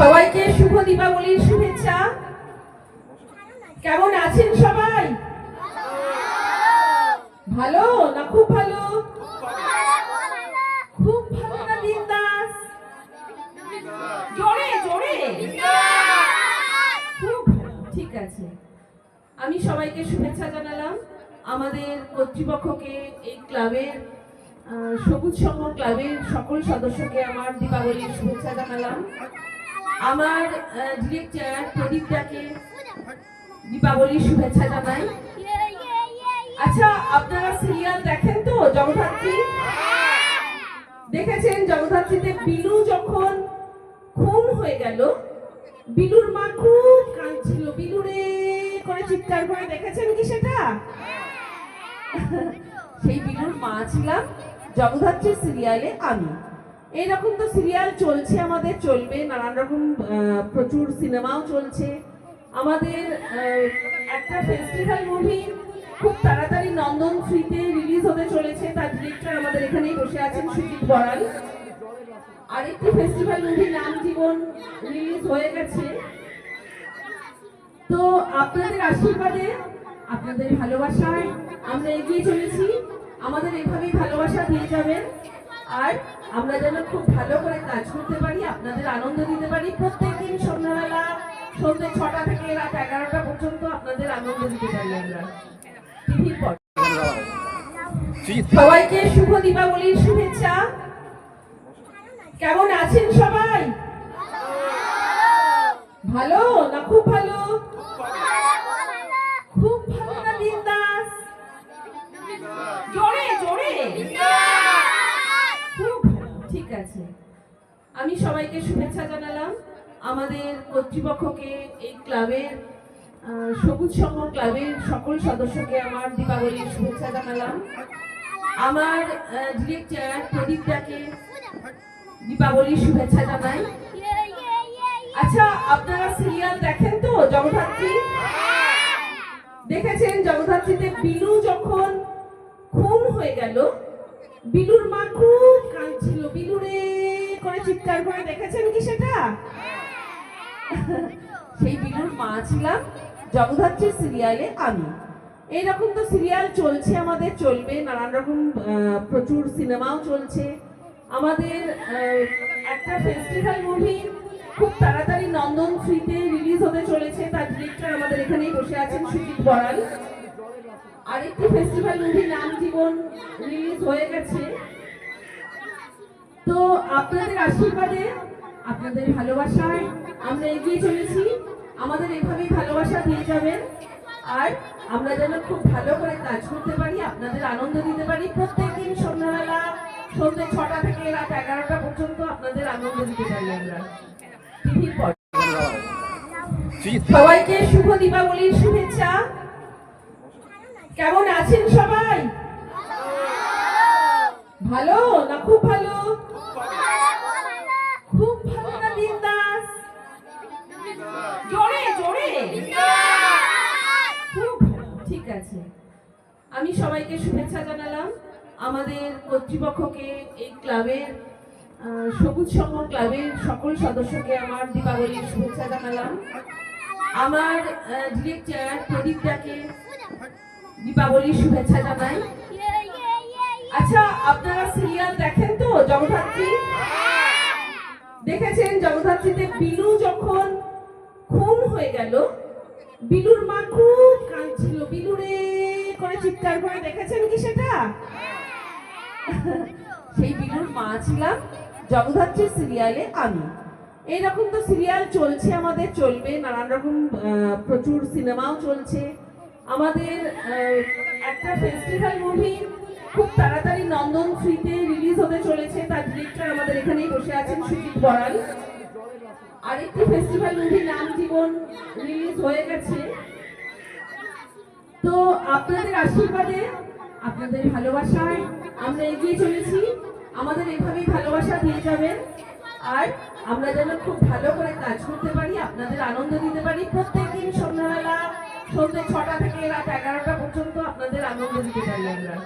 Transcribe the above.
সবাইকে শুভ দীপাবলির শুভেচ্ছা। কেমন আছেন সবাই? ভালো না খুব ভালো? খুব ভালো না বিন্দাস? জোরে জোরে। খুব ঠিক আছে। আমি সবাইকে শুভেচ্ছা জানালাম। আমাদের কর্তৃপক্ষকে এই ক্লাবের সবুজ সংঘ ক্লাবের সকল সদস্যকে আমার দীপাবলির শুভেচ্ছা জানালাম। আমার ডিরেক্টর প্রদীপটাকে দীপাবলির শুভেচ্ছা জানাই। আচ্ছা আপনারা সিরিয়াল দেখেন তো, জগদ্ধাত্রী? দেখেছেন জগদ্ধাত্রীতে বিলু যখন খুন হয়ে গেল বিলুর মা খুব কাঁদছিল। বিলুরে করে চিৎকার করে দেখেছেন কি সেটা? সেই বিলুর মা ছিলাম। জগদ্ধাত্রী সিরিয়ালে আমি। এইরকম তো সিরিয়াল চলছে আমাদের, চলবে, নানান রকম প্রচুর সিনেমাও চলছে। আমাদের একটা ফেস্টিভ্যাল মুভি খুব তাড়াতাড়ি নন্দন থ্রিতে রিলিজ হতে চলেছে, তার ডিরেক্টর আমাদের এখানেই বসে আছেন সুজিত বড়াল আরেকটি ফেস্টিভ্যাল মুভি নাম জীবন রিলিজ হয়ে গেছে। তো আপনাদের আশীর্বাদে, আপনাদের ভালোবাসায় আমরা এগিয়ে চলেছি। আমাদের এভাবেই ভালোবাসা দিয়ে যাবেন। আর আমরা যেন খুব ভালো করে কাজ করতে পারি, আপনাদের আনন্দ দিতে পারি। প্রত্যেকদিন সন্ধ্যাবেলা সন্ধ্যে ছটা থেকে রাত এগারোটা পর্যন্ত আপনাদের আনন্দ দিতে পারি আমরা। টিভির পর। সবাইকে শুভ দীপাবলির শুভেচ্ছা। কেমন আছেন সবাই? ভালো না খুব ভালো? সবাইকে শুভেচ্ছা জানালাম। আমাদের কর্তৃপক্ষকে এই ক্লাবের সবুজ সংঘ ক্লাবের সকল সদস্যকে আমার দীপাবলির শুভেচ্ছা জানালাম। আমার ডিরেক্টর প্রদীপটাকে দীপাবলির শুভেচ্ছা জানাই। আচ্ছা আপনারা সিরিয়াল দেখেন তো, জগদ্ধাত্রী? দেখেছেন জগদ্ধাত্রীতে বিলু যখন খুন হয়ে গেল, বিলুর মা খুব চিৎকার করে দেখেছেন কি সেটা? সেই বিলুর মা ছিলাম জগদ্ধাত্রী সিরিয়ালে আমি। এইরকম তো সিরিয়াল চলছে আমাদের চলবে নানান রকম প্রচুর সিনেমাও চলছে। আমাদের একটা ফেস্টিভ্যাল মুভি খুব তাড়াতাড়ি নন্দন থ্রিতে রিলিজ হতে চলেছে তার ডিরেক্টর আমাদের এখানেই বসে আছেন সুজিত বড়াল আরেকটি ফেস্টিভ্যাল মুভি নাম জীবন রিলিজ হয়ে গেছে। তো আপনাদের আশীর্বাদে, আপনাদের ভালোবাসায় আমরা এগিয়ে চলেছি। আমাদের এভাবেই ভালোবাসা দিয়ে যাবেন। আর আমরা যেন খুব ভালো করে কাজ করতে পারি, আপনাদের আনন্দ দিতে পারি। প্রত্যেকদিন সন্ধ্যাবেলা সন্ধ্যে ছটা থেকে রাত এগারোটা পর্যন্ত আপনাদের আনন্দ দিতে পারি আমরা। সবাইকে শুভ দীপাবলির শুভেচ্ছা। কেমন আছেন সবাই? ভালো না খুব আমি সবাইকে শুভেচ্ছা জানালাম। আমাদের কর্তৃপক্ষকে এই ক্লাবের সবুজ সংঘ ক্লাবের সকল সদস্যকে আমার দীপাবলির শুভেচ্ছা জানালাম। আমার ডিরেক্টর প্রদীপটাকে দীপাবলির শুভেচ্ছা জানাই। আচ্ছা আপনারা সিরিয়াল দেখেন তো, জগদ্ধাত্রী? দেখেছেন জগদ্ধাত্রীতে বিলু যখন খুন হয়ে গেল, বিলুর মা খুব কাঁদছিল। বিলুরে করে চিৎকার করে দেখেছেন কি সেটা? সেই বিলুর মা ছিলাম জগদ্ধাত্রী সিরিয়ালে আমি। এইরকম তো সিরিয়াল চলছে আমাদের চলবে নানান রকম প্রচুর সিনেমাও চলছে। আমাদের একটা ফেস্টিভ্যাল মুভি খুব তাড়াতাড়ি নন্দন থ্রিতে রিলিজ হতে চলেছে তার ডিরেক্টর আমাদের এখানেই বসে আছেন সুজিত বড়াল আরেকটি ফেস্টিভ্যাল মুভি নাম জীবন রিলিজ হয়ে গেছে। তো আপনাদের আশীর্বাদে, আপনাদের ভালোবাসায় আমরা এগিয়ে চলেছি। আমাদের এভাবেই ভালোবাসা দিয়ে যাবেন। আর আমরা যেন খুব ভালো করে কাজ করতে পারি, আপনাদের আনন্দ দিতে পারি। প্রত্যেক দিন সন্ধ্যাবেলা সন্ধ্যে ছটা থেকে রাত এগারোটা পর্যন্ত আপনাদের আনন্দ দিতে পারি আমরা।